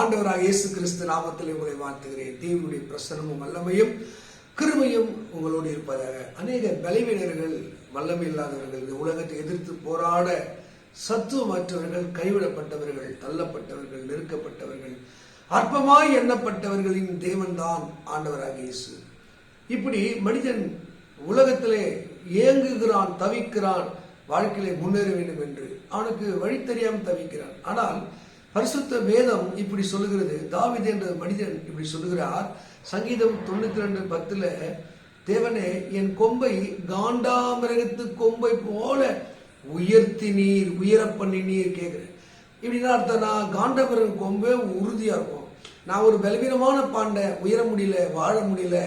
ஆண்டவராக இயேசு கிறிஸ்து நாமத்தில் உங்களை வாழ்த்துகிறேன். தேவனுடைய பிரசனமும் வல்லமையும் கிருமையும் உங்களோடு இருப்பதாக. அநேக பலவீனர்கள் வல்லமை இல்லாதவர்கள் இந்த உலகத்தை எதிர்த்து போராட சத்துவமற்றவர்கள் கைவிடப்பட்டவர்கள் தள்ளப்பட்டவர்கள் நெருக்கப்பட்டவர்கள் அற்பமாய் எண்ணப்பட்டவர்களின் தேவன்தான் ஆண்டவராக இயேசு. இப்படி மனிதன் உலகத்திலே ஏங்குகிறான் தவிக்கிறான் வாழ்க்கையிலே முன்னேற வேண்டும் என்று. அவனுக்கு வழி தெரியாமல் தவிக்கிறான். ஆனால் பரிசுத்த வேதம் இப்படி சொல்லுகிறது. தாவிது என்ற மனிதன் இப்படி சொல்லுகிறார். சங்கீதம் தொண்ணூத்தி ரெண்டு பத்துல தேவனே என் கொம்பை காண்டாமிரகத்து கொம்பை போல உயர்த்தி நீர் உயர பண்ணி நீர் கேட்குறேன். இப்படின்னா அர்த்தம் நான் காண்டாமிரகம் கொம்பே உறுதியா இருக்கும். நான் ஒரு பலவீனமான பாண்டை உயர முடியல வாழ முடியல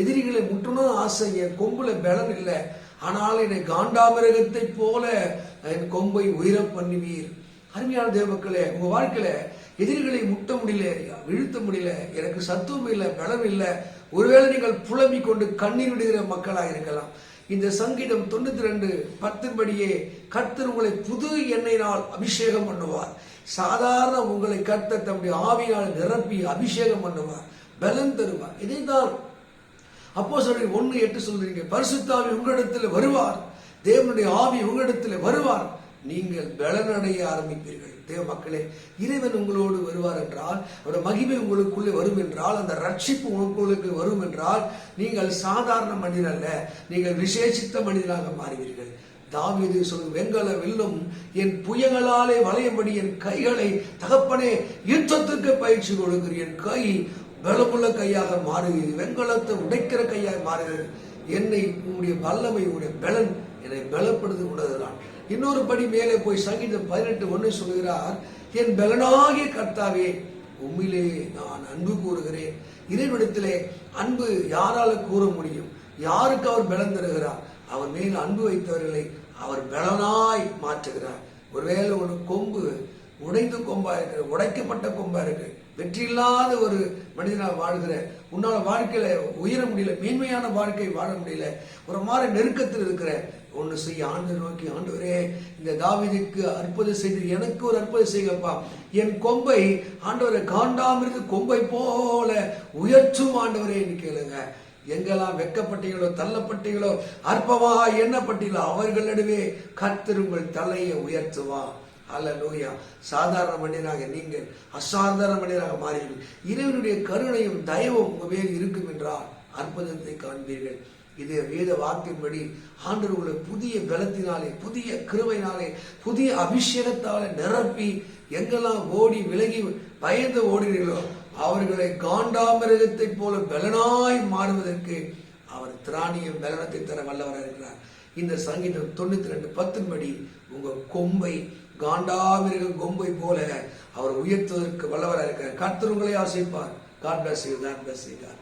எதிரிகளை முற்றணும் ஆசை என் கொம்புல பலன் இல்லை. ஆனால் என்னை காண்டாமிரகத்தை போல என் கொம்பை உயர பண்ணுவீர் அருமையான தேவக்களே உங்க வாழ்க்கையில எதிரிகளை முட்ட முடியல வீழ்த்த முடியல எனக்கு சத்துவம் இல்லை பலம் இல்லை ஒருவேளை நீங்கள் புலம்பி கொண்டு கண்ணீர் விடுகிற மக்களாக இருக்கலாம். இந்த சங்கீதம் தொண்ணூத்தி ரெண்டு பத்தின்படியே கர்த்தர் உங்களை புது எண்ணெயினால் அபிஷேகம் பண்ணுவார். சாதாரண உங்களை கர்த்தர் தம்முடைய ஆவியால் நிரப்பி அபிஷேகம் பண்ணுவார் பலம் தருவார். இதைத்தான் அப்போ சொல்லி ஒன்று எட்டு சொல்றீங்க பரிசுத்தாவி உங்களிடத்தில் வருவார் தேவனுடைய ஆவி உங்களிடத்தில் வருவார். நீங்கள் பலனடைய ஆரம்பிப்பீர்கள். தேவ மக்களே இறைவன் உங்களோடு வருவார் என்றால் அவருடைய மகிமை உங்களுக்குள்ளே வரும் என்றால் அந்த ரட்சிப்பு உங்களுக்கு வரும் என்றால் நீங்கள் சாதாரண மனிதன் அல்ல நீங்கள் விசேஷித்த மனிதனாக மாறுவீர்கள். தாவீது சொல்லும் வெங்கல வில்லும் என் புயங்களாலே வளையும்படி என் கைகளை தகப்பனே யுத்தத்துக்கு பயிற்சி கொடுக்கிற என் கை பலமுள்ள கையாக மாறுகிறது. வெங்கலத்தை உடைக்கிற கையாக மாறுகிறது. என்னை உங்களுடைய வல்லமை உங்களுடைய பலன் என்னை பலப்படுத்தி கொண்டதுதான் இன்னொரு படி மேலே போய் சங்கீதம் பதினெட்டு ஒன்று சொல்கிறார் என் பலனாகிய கர்த்தாவே உண்மையிலே நான் அன்பு கூறுகிறேன். இறைவனிடத்திலே அன்பு யாரால கூற முடியும்? யாருக்கு அவர் பலன் தருகிறார்? அவர் மேல் அன்பு வைத்தவர்களை அவர் பலனாய் மாற்றுகிறார். ஒருவேளை ஒரு கொம்பு உடைந்து கொம்பா இருக்கு உடைக்கப்பட்ட கொம்பா இருக்கு. வெற்றி இல்லாத ஒரு மனிதனாக வாழ்கிற உன்னால வாழ்க்கையில உயர முடியல மேன்மையான வாழ்க்கை வாழ முடியல ஒரு மாதிரி நெருக்கத்தில் இருக்கிற ஒன்று செய்ய ஆண்டு நோக்கி ஆண்டவரே இந்த தாவிதுக்கு அற்புதம் செய்து எனக்கு ஒரு அற்புதம் செய்யப்பா. என் கொம்பை ஆண்டவரை காண்டாமிருந்து கொம்பை போல உயர்த்தும் ஆண்டவரே கேளுங்க. எங்கெல்லாம் வெக்கப்பட்டீங்களோ தள்ளப்பட்டீங்களோ அற்பமாக எண்ணப்பட்டீங்களோ அவர்கள் நடுவே கர்த்தர் உங்கள் தலையை உயர்த்துவா அல்ல லோயா சாதாரண மனிதராக நீங்கள் அசாதாரண மனிதராக மாறீர்கள் இறைவனுடைய கருணையும் தயவும் உங்க மேல் இருக்கும் என்றால் அற்புதத்தை காண்பீர்கள். இதே வேத வாக்கின்படி ஆண்டவர் உங்களை புதிய பலத்தினாலே புதிய கிருவையினாலே புதிய அபிஷேகத்தாலே நிரப்பி எங்கெல்லாம் ஓடி விலகி பயந்து ஓடுகிறீர்களோ அவர்களை காண்டாமிரகத்தைப் போல பலனாய் மாறுவதற்கு அவர் திராணியம் பலனத்தை தர வல்லவராக இருக்கிறார். இந்த சங்கீதம் தொண்ணூத்தி ரெண்டு பத்தின்படி உங்க கொம்பை காண்டாமிரக கொம்பை போல அவர் உயர்த்துவதற்கு வல்லவராக இருக்கிறார். கர்த்தர் உங்களை ஆசைப்பார் God bless you God bless you God